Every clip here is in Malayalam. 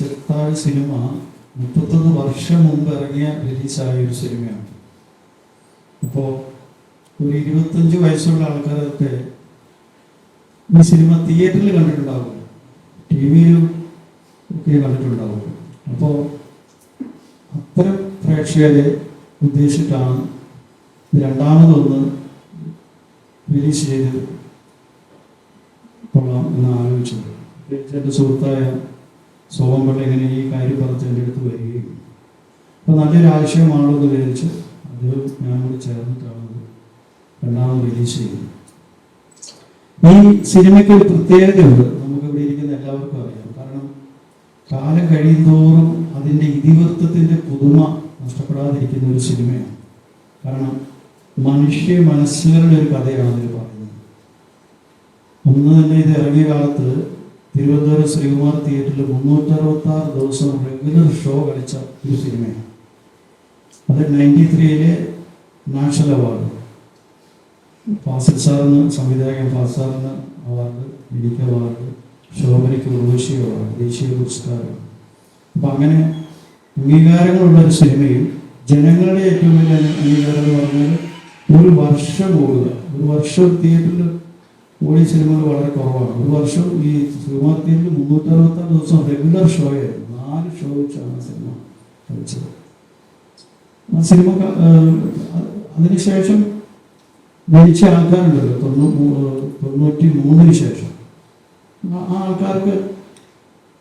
മണിച്ചിത്താഴ് സിനിമ മുപ്പത്തൊന്ന് വർഷം മുമ്പ് ഇറങ്ങിയ റിലീസായ ഒരു സിനിമയാണ്. അപ്പോൾ ഒരു ഇരുപത്തഞ്ച് വയസ്സുള്ള ആൾക്കാരൊക്കെ ഈ സിനിമ തിയേറ്ററിൽ കണ്ടിട്ടുണ്ടാവും. ടി വിയിലും ഒക്കെ കണ്ടിട്ടുണ്ടാവും. അപ്പോൾ അത്തരം പ്രേക്ഷകരെ ഉദ്ദേശിച്ചിട്ടാണ് രണ്ടാമതൊന്ന് റിലീസ് ചെയ്ത് കൊള്ളാം എന്ന് ആലോചിച്ചത്. എന്റെ സുഹൃത്തായ സോമൻ പിള്ള ഇങ്ങനെ ഈ കാര്യം പറഞ്ഞ് എന്റെ അടുത്ത് വരികയും. അപ്പോൾ നല്ലൊരു ആശയമാണല്ലോ എന്ന് വിചാരിച്ച് അത് ഞാൻ കൂടി ചേർന്നിട്ടാണ് അത് രണ്ടാമത് റിലീസ് ചെയ്യുന്നത്. ഈ സിനിമയ്ക്ക് ഒരു പ്രത്യേകതയുണ്ട്. നമുക്ക് ഇവിടെ ഇരിക്കുന്ന എല്ലാവർക്കും അറിയാം. കാരണം കാലം കഴിയുന്തോറും അതിന്റെ ഇതിവൃത്തത്തിന്റെ പുതുമ നഷ്ടപ്പെടാതിരിക്കുന്ന ഒരു സിനിമയാണ്. കാരണം മനുഷ്യ മനസ്സുകളുടെ ഒരു കഥയാണ് അതിൽ പറയുന്നത്. ഒന്ന് തന്നെ ഇത് ഇറങ്ങിയ കാലത്ത് തിരുവനന്തപുരം ശ്രീകുമാർ തിയേറ്ററിൽ മുന്നൂറ്ററുപത്തി ആറ് ദിവസം റെഗുലർ ഷോ കളിച്ച ഒരു സിനിമയാണ്. അത് നയന്റി ത്രീയിലെ നാഷണൽ അവാർഡ്. ഫാസിൽ സാറിന് സംവിധായകൻ ഫാസിൽ സാറിന് അവാർഡ് എനിക്ക് അവാർഡ് ശോഭനയ്ക്ക് ഉർവശി അവാർഡ് ദേശീയ പുരസ്കാരം. അപ്പം അങ്ങനെ അംഗീകാരങ്ങളുള്ള ഒരു സിനിമയിൽ ജനങ്ങളുടെ ഏറ്റവും വലിയ അംഗീകാരം എന്ന് പറഞ്ഞാൽ ഒരു വർഷം ഓടുക. ഒരു വർഷം തിയേറ്ററിൽ ഓടിയ സിനിമകൾ വളരെ കുറവാണ്. ഒരു വർഷം ഈ ശ്രീകുമാർ തിയേറ്ററിൽ മുന്നൂറ്ററുപത്താറ് ദിവസം റെഗുലർ ഷോ ആയിരുന്നു. നാല് ഷോ വെച്ചാണ് സിനിമ കളിച്ചത് ആ സിനിമ അതിനുശേഷം ജനിച്ച ആൾക്കാരുണ്ടല്ലോ. തൊണ്ണൂ തൊണ്ണൂറ്റി മൂന്നിന് ശേഷം. ആ- ആൾക്കാർക്ക്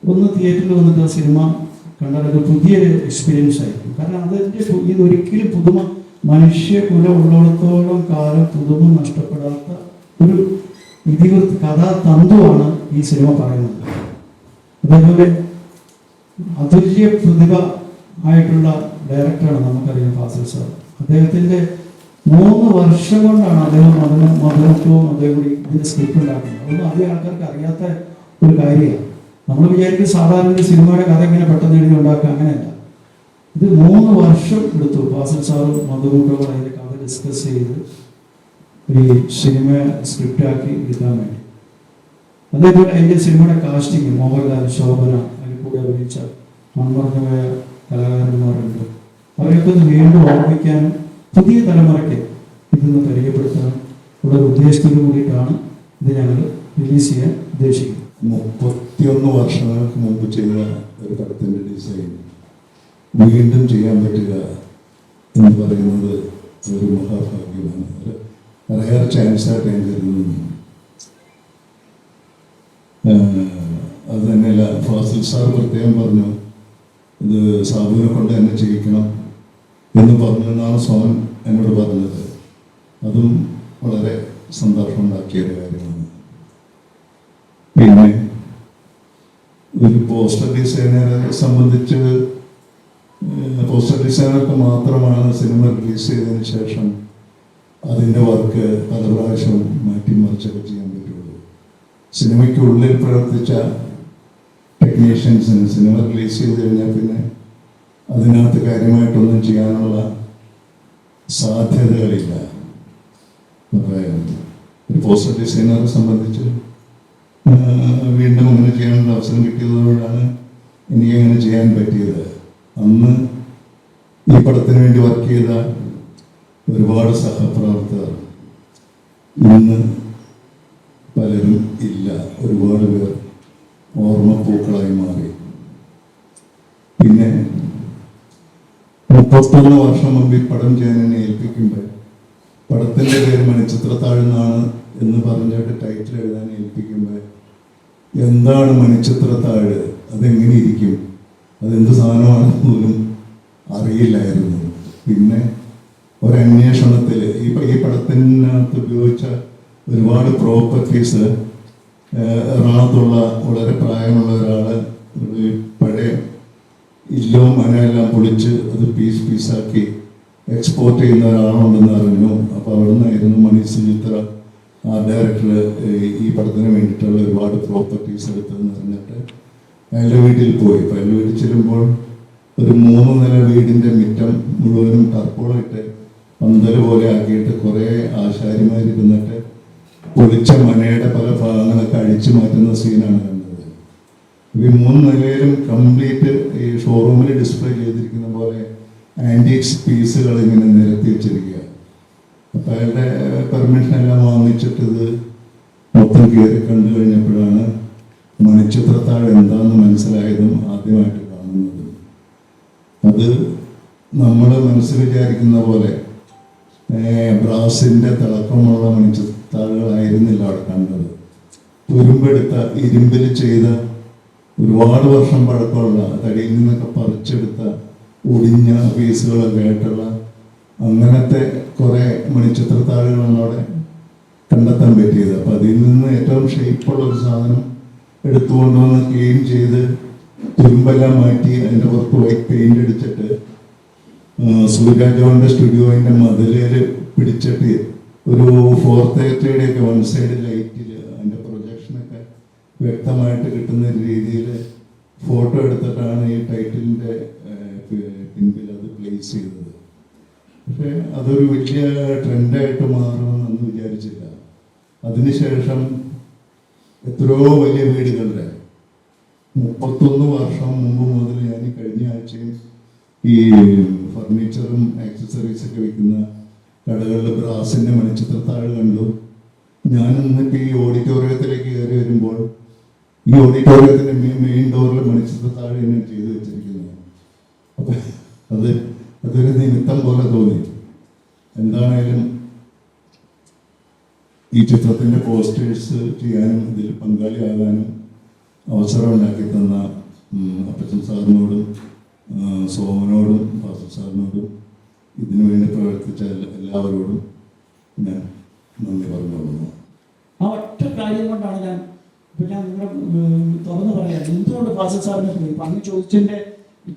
ഒന്ന് തിയേറ്ററിൽ വന്നിട്ട് ആ സിനിമ കണ്ടാൽ പുതിയ എക്സ്പീരിയൻസ് ആയിരിക്കും. കാരണം അതിന്റെ ഇതൊരിക്കലും പുതുമ മനുഷ്യ കുലം ഉള്ളിടത്തോളം കാലം പുതുമ നഷ്ടപ്പെടാത്ത ഒരു ഇതിവൃത്ത് കഥാതന്തുവാണ് ഈ സിനിമ പറയുന്നത്. അതേപോലെ അതുല്യ പ്രതിഭ ആയിട്ടുള്ള ഡയറക്ടറാണ് നമുക്കറിയാം ഫാസിൽ സാർ. അദ്ദേഹത്തിന്റെ മൂന്ന് വർഷം കൊണ്ടാണ് അദ്ദേഹം മധുര മധുരത്വവും അദ്ദേഹം കൂടി ഇതിന്റെ സ്ക്രിപ്റ്റ് ഉണ്ടാക്കുന്നത്. അതൊന്നും അധികം ആൾക്കാർക്ക് അറിയാത്ത ഒരു കാര്യമാണ്. നമ്മൾ വിചാരിക്കും സാധാരണ സിനിമയുടെ കഥ ഇങ്ങനെ പെട്ടെന്ന് എഴുതി ഉണ്ടാക്കുക അങ്ങനെയല്ല. ഇത് മൂന്ന് വർഷം എടുത്തു ഫാസിൽ സാറും മധുരൂട്ടവും അതിന്റെ കഥ ഡിസ്കസ് ചെയ്ത് ഈ സിനിമ സ്ക്രിപ്റ്റ് ആക്കി എഴുതാൻ വേണ്ടി. അതേപോലെ അതിന്റെ സിനിമയുടെ കാസ്റ്റിംഗ് മോഹൻലാൽ ശോഭന അതിൽ കൂടെ അഭിനയിച്ച മൺമറഞ്ഞുപോയ കലാകാരന്മാരുണ്ട്. അവരെയൊക്കെ ഒന്ന് വീണ്ടും ഓർമ്മിക്കാൻ പുതിയ തലമുറയ്ക്ക് ഇതൊന്ന് പരിചയപ്പെടുത്താനും ഉള്ള ഒരു ഉദ്ദേശത്തോടു കൂടിയിട്ടാണ് ഇത് ഞങ്ങൾ റിലീസ് ചെയ്യാൻ ഉദ്ദേശിക്കുന്നത്. മുപ്പത്തിയൊന്ന് വർഷങ്ങൾക്ക് മുമ്പ് ചെയ്ത ഒരു പടത്തിന്റെ ഡിസൈൻ വീണ്ടും ചെയ്യാൻ പറ്റുക എന്ന് പറയുന്നത് ഒരു മഹാഭാഗ്യമാണ്. ഒരു റയർ ചാൻസ് ആയിട്ട് ഞാൻ കരുതുന്നു അത് തന്നെയല്ല ഫാസിൽ സാർ പ്രത്യേകം പറഞ്ഞു ഇത് സാബുവിനെ കൊണ്ട് എന്നെ ചെയ്യിക്കണം എന്ന് പറഞ്ഞാണ് എന്നാണ് സോമൻ എന്നോട് പറഞ്ഞത്. അതും വളരെ സന്തോഷമുണ്ടാക്കിയ ഒരു കാര്യമാണ്. പിന്നെ ഒരു പോസ്റ്റർ ഡിസൈനറെ സംബന്ധിച്ച് പോസ്റ്റർ ഡിസൈനർക്ക് മാത്രമാണ് സിനിമ റിലീസ് ചെയ്തതിന് ശേഷം അതിന്റെ വർക്ക് പല പ്രാവശ്യം മാറ്റിമറിച്ചൊക്കെ ചെയ്യാൻ പറ്റുള്ളൂ. സിനിമയ്ക്കുള്ളിൽ പ്രവർത്തിച്ച ടെക്നീഷ്യൻസിന് സിനിമ റിലീസ് ചെയ്ത് കഴിഞ്ഞാൽ പിന്നെ അതിനകത്ത് കാര്യമായിട്ടൊന്നും ചെയ്യാനുള്ള സാധ്യതകളില്ല ഒരു പോസ്റ്റർ ഡിസൈനറെ സംബന്ധിച്ച് വീണ്ടും അങ്ങനെ ചെയ്യാനുള്ള അവസരം കിട്ടിയതോടാണ് എനിക്ക് അങ്ങനെ ചെയ്യാൻ പറ്റിയത്. അന്ന് ഈ പടത്തിന് വേണ്ടി വർക്ക് ചെയ്ത ഒരുപാട് സഹപ്രവർത്തകർ. ഇന്ന് പലരും ഇല്ല. ഒരുപാട് പേർ ഓർമ്മപ്പൂക്കളായി മാറി. പിന്നെ മുപ്പത്തൊന്ന് വർഷം മുമ്പ് ഈ പടം ചെയ്യാൻ എന്നെ ഏൽപ്പിക്കുമ്പോൾ പടത്തിന്റെ പേര് മണിച്ചിത്രത്താഴെന്നാണ് എന്ന് പറഞ്ഞിട്ട് ടൈറ്റിൽ എഴുതാൻ ഏൽപ്പിക്കുമ്പോൾ എന്താണ് മണിച്ചിത്രത്താഴ് അതെങ്ങനെ ഇരിക്കും? അതെന്ത് സാധനമാണെന്ന് പോലും അറിയില്ലായിരുന്നു. പിന്നെ ഒരന്വേഷണത്തിൽ ഈ ഈ പടത്തിനകത്ത് ഉപയോഗിച്ച ഒരുപാട് പ്രോപ്പർട്ടീസ് എറണാകുളത്തുള്ള വളരെ പ്രായമുള്ള ഒരാൾ ഒരു പഴയ ഇല്ലവും മനയെല്ലാം പൊളിച്ച് അത് പീസ് പീസാക്കി എക്സ്പോർട്ട് ചെയ്യുന്ന ഒരാളുണ്ടെന്ന് അറിഞ്ഞു. അപ്പോൾ അവിടെ നിന്നായിരുന്നു മണി സുചിത്ര ആ ഡയറക്ടർ ഈ പടത്തിന് വേണ്ടിയിട്ടുള്ള ഒരുപാട് പ്രോപ്പർട്ടീസ് എടുത്തതെന്ന് അറിഞ്ഞിട്ട് അയാളുടെ വീട്ടിൽ പോയി. അപ്പോൾ അയാളുടെ വീട്ടിൽ ചെല്ലുമ്പോൾ ഒരു മൂന്ന് നില വീടിന്റെ മുറ്റം മുഴുവനും ടർപ്പോളിട്ട് പന്തൽ പോലെ ആക്കിയിട്ട് കുറേ ആശാരിമാരിരുന്നിട്ട് പൊളിച്ച മണയുടെ പല ഭാഗങ്ങളൊക്കെ അഴിച്ചു മാറ്റുന്ന സീനാണ് കണ്ടത്. ഈ മൂന്ന് നിലയിലും കംപ്ലീറ്റ് ഈ ഷോറൂമിൽ ഡിസ്പ്ലേ ചെയ്തിരിക്കുന്ന പോലെ ആന്റീക്സ് പീസുകൾ ഇങ്ങനെ നിരത്തി വെച്ചിരിക്കുക അപ്പം അയാളുടെ പെർമിഷൻ എല്ലാം വാങ്ങിച്ചിട്ട് ഇത് മൊത്തം കയറി കണ്ടു കഴിഞ്ഞപ്പോഴാണ് മണിച്ചിത്രത്താഴ് എന്താണെന്ന് മനസ്സിലായതും ആദ്യമായിട്ട് കാണുന്നത്. അത് നമ്മൾ മനസ്സിൽ വിചാരിക്കുന്ന പോലെ ബ്രാസിന്റെ തിളക്കമുള്ള മണിച്ചിത്രത്താഴുകളായിരുന്നില്ല അവിടെ കണ്ടത്. തുരുമ്പെടുത്ത ഇരുമ്പിൽ ചെയ്ത ഒരുപാട് വർഷം പഴക്കമുള്ള തടിയിൽ നിന്നൊക്കെ പറിച്ചെടുത്ത ഒടിഞ്ഞ പീസുകളൊക്കെ ആയിട്ടുള്ള അങ്ങനത്തെ കുറെ മണിച്ചിത്രത്താഴുകളാണ് അവിടെ കണ്ടെത്താൻ പറ്റിയത്. അപ്പൊ അതിൽ നിന്ന് ഏറ്റവും ഷേപ്പുള്ള ഒരു സാധനം എടുത്തുകൊണ്ടുവന്ന് ക്ലീൻ ചെയ്ത് തുരുമ്പെല്ലാം മാറ്റി അതിന്റെ പുറത്ത് വൈറ്റ് പെയിന്റ് അടിച്ചിട്ട് സൂര്യാജോന്റെ സ്റ്റുഡിയോയിന്റെ മതിലേര് പിടിച്ചിട്ട് ഒരു ഫോർ തേർട്ടിയുടെ ഒക്കെ വൺ സൈഡ് ലൈറ്റിൽ അതിന്റെ പ്രൊജക്ഷനൊക്കെ വ്യക്തമായിട്ട് കിട്ടുന്ന രീതിയിൽ ഫോട്ടോ എടുത്തിട്ടാണ് ഈ ടൈറ്റിലിന്റെ പിൻപിൽ അത് പ്ലേസ് ചെയ്തത്. പക്ഷെ അതൊരു വലിയ ട്രെൻഡായിട്ട് മാറുമെന്ന് അന്ന് വിചാരിച്ചില്ല. അതിനുശേഷം എത്രയോ വലിയ വീടുകളുടെ മുപ്പത്തൊന്ന് വർഷം മുമ്പ് മുതൽ ഞാൻ കഴിഞ്ഞ ആഴ്ചയും ഈ ഫർണിച്ചറും ആക്സസറീസ് ഒക്കെ വെക്കുന്ന കടകളിൽ ബ്രാസിന്റെ മണിച്ചിത്രത്താഴ് കണ്ടു. ഞാൻ ഇന്നിപ്പോൾ ഈ ഓഡിറ്റോറിയത്തിലേക്ക് കയറി വരുമ്പോൾ ഈ ഓഡിറ്റോറിയത്തിന്റെ മെയിൻ ഡോറിൽ മണിച്ചിത്രത്താഴ് തന്നെ ചെയ്തു വെച്ചിരിക്കുന്നത് അപ്പൊ അത് അതൊരു നിമിത്തം പോലെ തോന്നി. എന്താണേലും ഈ ചിത്രത്തിന്റെ പോസ്റ്റേഴ്സ് ചെയ്യാനും ഇതിൽ പങ്കാളിയാകാനും അവസരം ഉണ്ടാക്കി തന്ന അപ്പച്ചൻ സാറിനോടും സോമനോടും ഫാസിൽ സാറിനോടും ഇതിനു വേണ്ടി പ്രവർത്തിച്ച എല്ലാവരോടും ഞാൻ നന്ദി പറഞ്ഞോളുന്നു. ആ ഒറ്റ കാര്യം കൊണ്ടാണ് ഞാൻ ഞാൻ നിങ്ങളെ തുറന്നു പറയാം. എന്തുകൊണ്ട് ഫാസിൽ സാറിനെ പോയി ഇപ്പൊ അങ്ങ് ചോദിച്ചതിന്റെ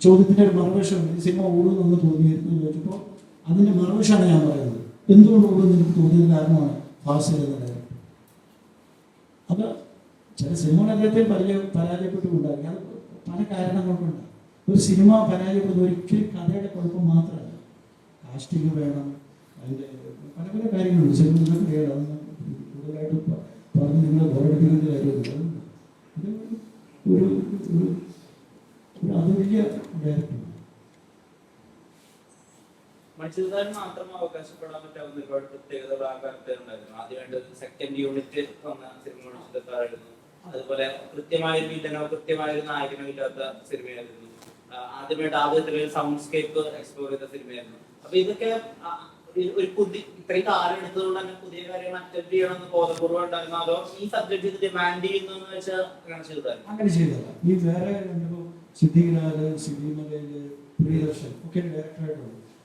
ചോദ്യത്തിന്റെ ഒരു മറുവശം ഈ സിനിമ ഓടുന്നെന്ന് തോന്നിയിരുന്നു ചോദിച്ചപ്പോൾ അതിന്റെ മറുവശമാണ് ഞാൻ പറയുന്നത്. എന്തുകൊണ്ട് ഓടുന്നു എനിക്ക് തോന്നിയത് കാരണമാണ് ഫാസിൽ എന്ന അത് ചില സിനിമകൾ അദ്ദേഹത്തെ പരാജയ പരാജയപ്പെട്ടുണ്ടാക്കി അത് പല കാരണങ്ങൾ ഒരു സിനിമ പരാജയപ്പെടുന്നത് ഒരിക്കലും കഥയുടെ കുഴപ്പം മാത്രമല്ല. കാസ്റ്റിംഗ് വേണം അതിന്റെ പല പല കാര്യങ്ങളുണ്ട്. സിനിമ നിങ്ങൾക്ക് അതൊന്നും കൂടുതലായിട്ട് പറഞ്ഞ് നിങ്ങളെ ബോറടിപ്പിക്കുന്ന കാര്യമില്ല അത് ഒരു ഒരു ഒരു അതുല്യ ഡയറക്ടറാണ് മത്സ്യധാരൻ മാത്രം അവകാശപ്പെടാൻ പറ്റാവുന്ന ഒരുപാട് പ്രത്യേകതകൾ ആ കാലത്ത് ആദ്യമായിട്ട് സെക്കൻഡ് യൂണിറ്റ് വന്ന സിനിമ അതുപോലെ കൃത്യമായ ഒരു വില്ലനോ കൃത്യമായ ഒരു നായകനോ ഇല്ലാത്ത സിനിമയായിരുന്നു. ആദ്യമായിട്ട് ആദ്യത്തിൽ സൗണ്ട്സ്കേപ്പ് എക്സ്പ്ലോർ ചെയ്ത സിനിമയായിരുന്നു. അപ്പൊ ഇതൊക്കെ ഒരു- പുതിയ ഇത്രയും കാലം എടുത്തതുകൊണ്ട് തന്നെ പുതിയ കാര്യങ്ങൾ അറ്റൻഡ് ചെയ്യണമെന്ന് ബോധപൂർവം ഉണ്ടായിരുന്നു. അതോ ഈ സബ്ജക്ട് ഇത് ഡിമാൻഡ് ചെയ്യുന്നു എന്ന് വെച്ചാൽ അങ്ങനെ ചെയ്തായിരുന്നു അങ്ങനെ ഈ പ്രിയദർശൻ ഒക്കെ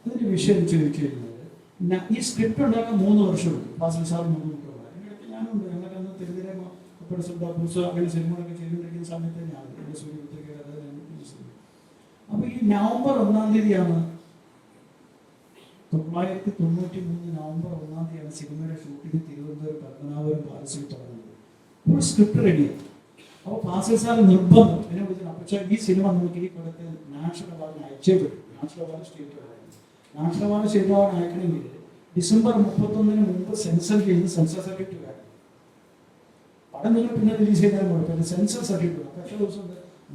അതിന്റെ വിഷയം ഈ സ്ക്രിപ്റ്റ് ഉണ്ടാക്കാൻ മൂന്ന് വർഷമുണ്ട് ഫാസിൽ സാർ മൂന്ന് അടുത്ത് ഞാനുണ്ട്. ഞങ്ങൾക്ക് അന്ന് പുറത്ത് അങ്ങനെ സിനിമകളൊക്കെ ചെയ്തുകൊണ്ടിരിക്കുന്ന സമയത്ത് ഞാൻ എന്റെ സൂര്യപുത്രയ്ക്ക് അതായത് അപ്പൊ ഈ നവംബർ ഒന്നാം തീയതിയാണ്. തൊള്ളായിരത്തി തൊണ്ണൂറ്റി മൂന്ന് നവംബർ ഒന്നാം തീയതിയാണ് സിനിമയുടെ ഷൂട്ടിംഗ് തിരുവനന്തപുരം പത്മനാഭപുരം പാലസിൽ തുടങ്ങുന്നത്. അപ്പോൾ സ്ക്രിപ്റ്റ് റെഡിയാണ് അപ്പോൾ ഫാസിൽ സാർ നിർബന്ധം എന്നെ വിളിച്ചു പക്ഷേ ഈ സിനിമ നമുക്ക് ഈ പടത്തിൽ നാഷണൽ അവാർഡിന് അയച്ചേ പറ്റും. National award state award national award state award അയക്കണമെങ്കിൽ December മുപ്പത്തൊന്നിന് മുമ്പ് സെൻസർ ചെയ്ത് സെൻസർ സർട്ടിഫിക്കറ്റ് വേണം പടം നിങ്ങൾ പിന്നെ റിലീസ് ചെയ്താലും കുഴപ്പമില്ല. സെൻസർ സർട്ടിഫിക്കറ്റ് എത്ര ദിവസം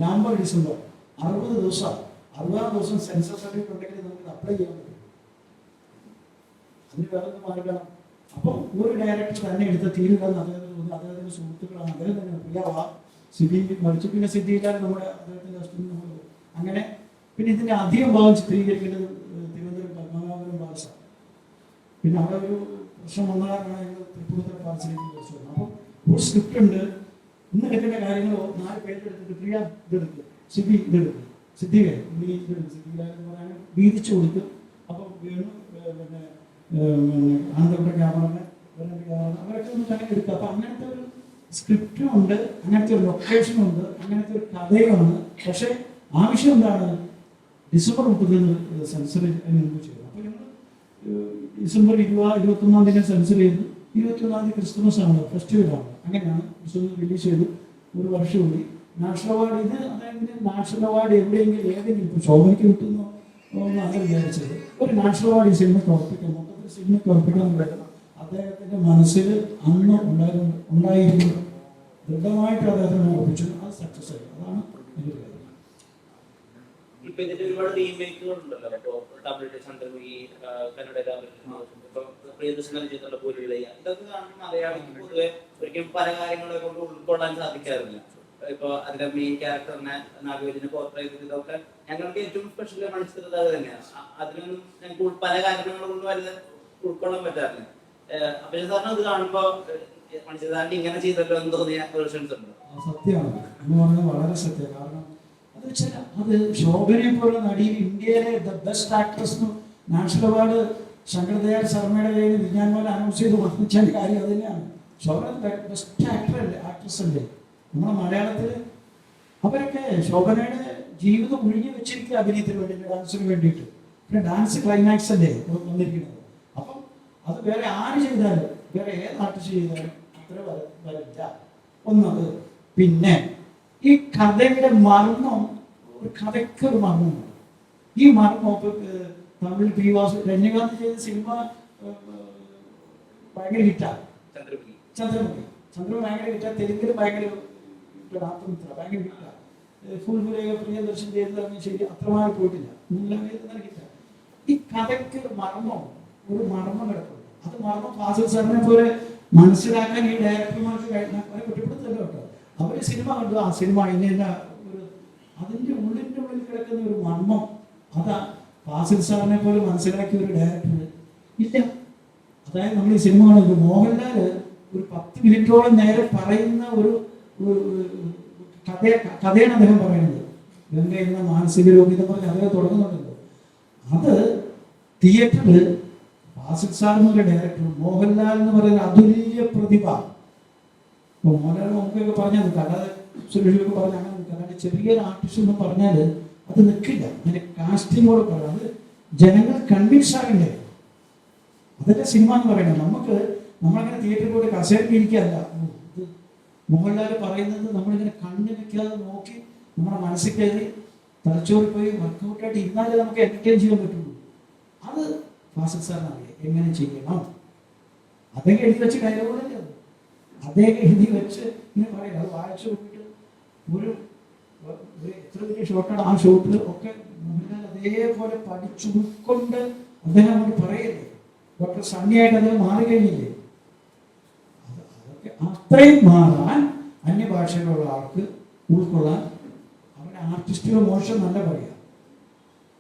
നവംബർ ഡിസംബർ. അറുപത് ദിവസം അറുപതാം ദിവസം സെൻസർ സർട്ടിഫിക്കറ്റ് ഉണ്ടെങ്കിൽ നമുക്ക് അപ്ലൈ ചെയ്യാൻ പറ്റും. അതിന് വേറെ മാറിക്കണം അപ്പം ഒരു ഡയറക്ടർ തന്നെ എടുത്ത തീരുമാനം അദ്ദേഹത്തിന് തോന്നുന്നു. അദ്ദേഹത്തിന്റെ സുഹൃത്തുക്കളാണ്. അദ്ദേഹം തന്നെ പ്രിയാവാ സിദ്ധി മറിച്ച് പിന്നെ സിദ്ധിയിലാണ് നമ്മുടെ അദ്ദേഹത്തിന്റെ ഹസ്ബൻഡ് നമ്മൾ അങ്ങനെ പിന്നെ ഇതിന്റെ അധികം ഭാഗം ചിത്രീകരിക്കേണ്ടത് തിരുവനന്തപുരം പത്മനാഭപുരം പാലസ പിന്നെ അവിടെ ഒരു പ്രശ്നം വന്നതാണ് ഞങ്ങൾ തൃപ്പൂണിത്തുറ പാലസിലേക്ക് വന്നത് അപ്പം ഒരു സ്ക്രിപ്റ്റ് ഉണ്ട്. ഇന്ന് എടുക്കേണ്ട കാര്യങ്ങളോ നാല് പേരെടുത്തിട്ട് പ്രിയ ഇതെടുക്കുക സിബി ഇതെടുത്ത് സിദ്ധികൻ നീ ഇതെടുത്ത് സിദ്ധിയിലാന്ന് പറയാൻ വീതിച്ചു കൊടുത്ത് അപ്പം വീണു പിന്നെ ക്യാമറമാൻ വേറെ അവരൊക്കെ ഒന്ന് തന്നെ എടുക്കുക അപ്പം അങ്ങനത്തെ ഒരു സ്ക്രിപ്റ്റും ഉണ്ട് അങ്ങനത്തെ ഒരു ലൊക്കേഷനും ഉണ്ട് അങ്ങനത്തെ ഒരു കഥയുമാണ്. പക്ഷേ ആവശ്യം എന്താണ്? ഡിസംബർ മുപ്പതിന് സെൻസർ മുമ്പ് ചെയ്തു. അപ്പോൾ ഞങ്ങൾ ഡിസംബർ ഇരുപത് ഇരുപത്തൊന്നാം തീയതി സെൻസർ ചെയ്തു. ഇരുപത്തിയൊന്നാം തീയതി ക്രിസ്തുമസ് ആണ് ഫെസ്റ്റിവലാണ്. അങ്ങനെയാണ് ഡിസംബർ റിലീസ് ചെയ്തു. ഒരു വർഷം കൂടി. നാഷണൽ അവാർഡ് ഇത് അതായത് നാഷണൽ അവാർഡ് എവിടെയെങ്കിലും ഏതെങ്കിലും ഇപ്പോൾ ശോഭനയ്ക്ക് കിട്ടുന്നു അത് വിചാരിച്ചത്. ഒരു നാഷണൽ അവാർഡ് ഈ സിനിമ ഉറപ്പിക്കണം മൊത്തത്തിൽ സിനിമ ഉറപ്പിക്കണം എന്നുള്ളത് അദ്ദേഹത്തിന്റെ മനസ്സിൽ അന്ന് ഉണ്ടായിരുന്നു ഉണ്ടായിരുന്നു ദൃഢമായിട്ട് അദ്ദേഹത്തിന് ഉറപ്പിച്ചു. അത് സക്സസ് ആയി. അതാണ് എനിക്ക് കാര്യം. ഇപ്പൊ ഇതിന്റെ ഒരുപാട് റീമേക്കുകൾ ഉണ്ടല്ലോ ഇപ്പൊ തമിഴ് ചന്ദ്രമുഖി ആ, കന്നഡ ഇപ്പൊ പ്രിയദർശനം ചെയ്തിട്ടുള്ള പൂരിളിയ ഇതൊക്കെ കാണുമ്പോൾ മലയാളിക്ക് പൊതുവെ ഒരിക്കലും പല കാര്യങ്ങളെ കൊണ്ട് ഉൾക്കൊള്ളാൻ സാധിക്കാറില്ല. ഇപ്പൊ അതിന്റെ മെയിൻ ക്യാരക്ടറിനെ നാഗോജിനെ പോർട്രേറ്റ് ചെയ്തതൊക്കെ ഞങ്ങൾക്ക് ഏറ്റവും സ്പെഷ്യൽ മനസ്സിലത് അത് തന്നെയാണ്. അതിനൊന്നും ഞങ്ങൾക്ക് പല കൊണ്ട് വലുത് ഉൾക്കൊള്ളാൻ പറ്റാറില്ല. അപ്പൊ സാറിന് അത് കാണുമ്പോ മണിച്ചിതാണ്ട് ഇങ്ങനെ ചെയ്തല്ലോ എന്ന് തോന്നിയ വേർഷൻസ് ഉണ്ട്? സത്യമാണ്. എന്ന് പറഞ്ഞത് വളരെ അത് ശോഭനയെ പോലെ നടി ഇന്ത്യയിലെ the best actress national award Shankar Dayal ശർമ്മയുടെ കയ്യിൽ വിജ്ഞാൻ പോലെ അനൗൺസ് ചെയ്ത് വാങ്ങിച്ച കാര്യം അത് തന്നെയാണ്. ശോഭന ബെസ്റ്റ് ആക്ടർ അല്ലേ ആക്ട്രസ് അല്ലേ? നമ്മുടെ മലയാളത്തിൽ അവരൊക്കെ ശോഭനയുടെ ജീവിതം ഒഴിഞ്ഞു വെച്ചിരിക്കുക അഭിനയത്തിന് വേണ്ടിയിട്ട് ഡാൻസിന് വേണ്ടിയിട്ട്. പിന്നെ ഡാൻസ് ക്ലൈമാക്സ് അല്ലേ വന്നിരിക്കുന്നത്? അപ്പം അത് വേറെ ആര് ചെയ്താലും വേറെ ഏത് ആർട്ടിസ്റ്റ് ചെയ്താലും അത്ര വര- വരില്ല. ഒന്നത് പിന്നെ ഈ കഥയുടെ മർമ്മം ഒരു കഥയ്ക്ക് ഒരു മർമ്മമുണ്ട് ഈ മർമ്മം ഇപ്പൊ തമിഴ് പി വാസു രജനീകാന്ത് ചെയ്ത സിനിമ ഭയങ്കര ഹിറ്റാണ് ചന്ദ്രമുഖി. ചന്ദ്രമുഖി. ചന്ദ്രമുഖി ഭയങ്കര ഹിറ്റാണ് തെലുങ്കിൽ ഭയങ്കര ഹിറ്റാണ് ആത്മമിത്ര ഭയങ്കര ഹിറ്റാണ് ഫുൾ പ്രിയദർശൻ ചെയ്തതൊന്നും ശരി അത്രമായി പോയിട്ടില്ല. ഹിറ്റാണ് ഈ കഥയ്ക്ക് മർമ്മം ഒരു മർമ്മം കിടപ്പുണ്ട്. അത് മർമ്മം ഫാസിൽ സാറിനെ പോലെ മനസ്സിലാക്കാൻ ഈ ഡയറക്ടർമാർക്ക് കഴിഞ്ഞ അവരെ കുറ്റപ്പെടുത്തല്ലോ കേട്ടോ സിനിമ കണ്ടു. ആ സിനിമ ഇങ്ങനെ ഒരു അതിന്റെ ഉള്ളിന്റെ ഉള്ളിൽ കിടക്കുന്ന ഒരു മർമ്മം. അതാ ഫാസിൽ സാറിനെ പോലെ മനസ്സിലാക്കിയ ഒരു ഡയറക്ടർ. ഇല്ല. അതായത് നമ്മൾ ഈ സിനിമ കാണുന്നത് മോഹൻലാൽ ഒരു പത്ത് മിനിറ്റോളം നേരെ പറയുന്ന ഒരു കഥ കഥയാണ് അദ്ദേഹം പറയുന്നത്. ഗംഗ എന്ന മാനസിക രോഗി എന്ന് പറഞ്ഞ് അദ്ദേഹം തുടങ്ങുന്നുണ്ടല്ലോ. അത് തിയേറ്ററിൽ ബാസിക് സാർ എന്നൊരു ഡയറക്ടർ മോഹൻലാൽ എന്ന് പറയുന്ന അതുല്യ പ്രതിഭ. ഇപ്പോൾ മോഹൻലാൽ നമുക്കൊക്കെ പറഞ്ഞത് കഥ സുരേഷൊക്കെ പറഞ്ഞ അങ്ങനെ ചെറിയൊരു ആർട്ടിസ്റ്റ് എന്ന് പറഞ്ഞാൽ അത് നിൽക്കില്ല അതിന്റെ കാസ്റ്റിങ്ങോട് പറയാം അത് ജനങ്ങൾ കൺവിൻസ് ആകണ്ടേ. അതല്ലേ സിനിമ എന്ന് പറയുന്നത് നമുക്ക് നമ്മളങ്ങനെ തിയേറ്ററിൽ പോയിട്ട് കസേരയിൽ ഇരിക്കുകയല്ല. മോഹൻലാൽ പറയുന്നത് നമ്മളിങ്ങനെ കണ്ണു വെക്കാതെ നോക്കി നമ്മുടെ മനസ്സിൽ കയറി തലച്ചോറിൽ പോയി വർക്കൗട്ടായിട്ട് ഇന്നാലേ നമുക്ക് എന്റർടൈൻ ചെയ്യാൻ പറ്റുള്ളൂ. അത് ഫാസിൽ സാറിനറിയാം എങ്ങനെ ചെയ്യണം? അതേ എഴുതി വെച്ച കാര്യങ്ങളല്ലേ അത്? അദ്ദേഹം എഴുതി വെച്ച് ഇങ്ങനെ പറയും അത് വായിച്ചു നോക്കിയിട്ട് ഒരു എത്ര വലിയ ഷോട്ടാണ് ആ ഷോട്ടിൽ ഒക്കെ മോഹൻലാൽ അതേപോലെ പഠിച്ചുകൊണ്ട് അദ്ദേഹം അങ്ങോട്ട് പറയല്ലേ ഡോക്ടർ സണ്ണിയായിട്ട് അദ്ദേഹം മാറി കഴിഞ്ഞില്ലേ അത്രയും മാറാൻ അന്യഭാഷയിലുള്ള ആൾക്ക് ഉൾക്കൊള്ളാൻ അവരെ ആർട്ടിസ്റ്റുകൾ മോശം നല്ല പറയാം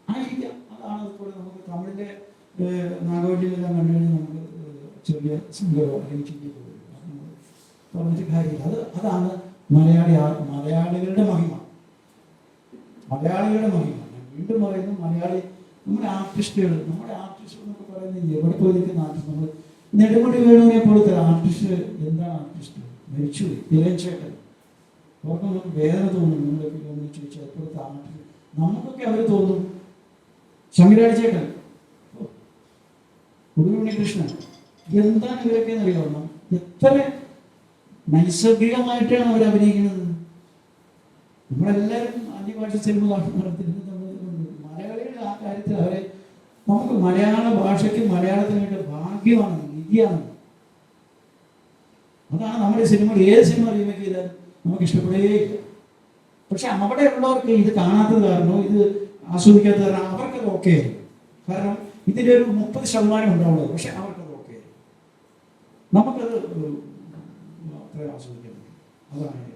ആയിരിക്കാം അതാണ് അതുപോലെ നമുക്ക് തമിഴിലെ ഏഹ്, നാഗവല്ലിയിലെല്ലാം കണ്ടു കഴിഞ്ഞാൽ നമുക്ക് ചെറിയ സിംഗറോ അല്ലെങ്കിൽ ചിന്തിക്കോ പറഞ്ഞിട്ട് കാര്യമില്ല. അത് അതാണ് മലയാളി മലയാളികളുടെ മഹിമ. മലയാളികളുടെ മഹിമ. ഞാൻ വീണ്ടും പറയുന്നു മലയാളി നമ്മുടെ ആർട്ടിസ്റ്റുകൾ നമ്മുടെ ആർട്ടിസ്റ്റ് എന്നൊക്കെ പറയുന്നത് എവിടെ പോയി നിൽക്കുന്ന ആർട്ടിസ്റ്റ് നമ്മൾ നെടുമുടി വേണുവിനെ പോലത്തെ ആർട്ടിസ്റ്റ് എന്താണ് ആർട്ടിസ്റ്റ് മരിച്ചു ഇലഞ്ചേട്ടൻ അവർക്ക് നമുക്ക് തോന്നും നമ്മുടെ എന്ന് ചോദിച്ചാൽ ഇപ്പോഴത്തെ ആർട്ടിസ്റ്റ് നമുക്കൊക്കെ അവർ തോന്നും. ശങ്കരാഴ്ചയൊക്കെ ചേട്ടൻ കൃഷ്ണൻ. എന്താണ് ഇവരൊക്കെ എന്നറിയാവുന്ന എത്ര നൈസർഗികമായിട്ടാണ് അവർ അഭിനയിക്കുന്നത്. നമ്മളെല്ലാവരും അന്യഭാഷ സിനിമ നടത്തിയിരുന്നത് മലയാളികളുടെ മലയാളികൾ ആ കാര്യത്തിൽ അവരെ നമുക്ക് മലയാള ഭാഷയ്ക്ക് മലയാളത്തിനായിട്ട് ഭാഗ്യമാണ് നിധിയാണ്. അതാണ് നമ്മുടെ സിനിമ ഏത് സിനിമ റീമേക്ക് ചെയ്താൽ നമുക്ക് ഇഷ്ടപ്പെടുകയില്ല പക്ഷെ അവിടെ ഉള്ളവർക്ക് ഇത് കാണാത്തത് കാരണം ഇത് ആസ്വദിക്കാത്തത് കാരണം അവർക്കത് ഓക്കെ കാരണം ഇതിന്റെ ഒരു മുപ്പത് ശതമാനം ഉണ്ടാവുള്ളത് പക്ഷെ അവർക്കത് ഓക്കെ നമുക്കത് അത്രയും ആസ്വദിക്കാൻ അതാണ്